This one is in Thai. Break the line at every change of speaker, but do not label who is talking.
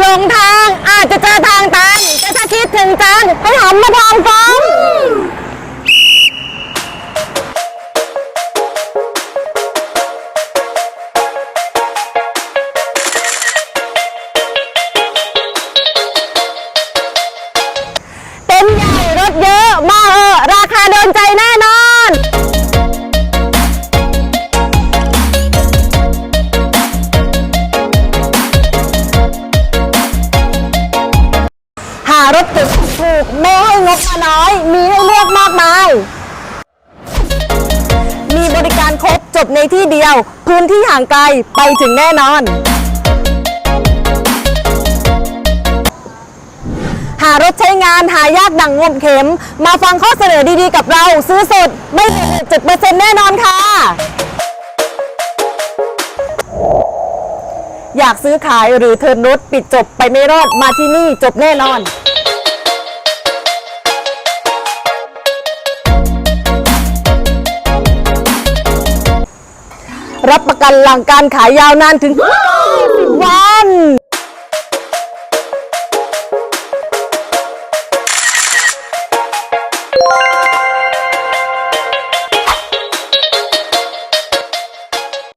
หลงทางอาจจะเจอทางตันแต่ถ้าคิดถึงจันให้หันมาทางฟ้าารถติดถูกไม่ให้งบมาน้อย มีให้เลือกมากมาย มีบริการครบจบในที่เดียว พื้นที่ห่างไกลไปถึงแน่นอน หารถใช้งานหายากดังงมเข็ม มาฟังข้อเสนอดีๆกับเรา ซื้อสดไม่เกินเจ็ดเปอร์เซ็นต์แน่นอนค่ะ อยากซื้อขายหรือเทิร์นรถปิดจบไปไม่รอดมาที่นี่จบแน่นอนรับประกันหลังการขายยาวนานถึง90วัน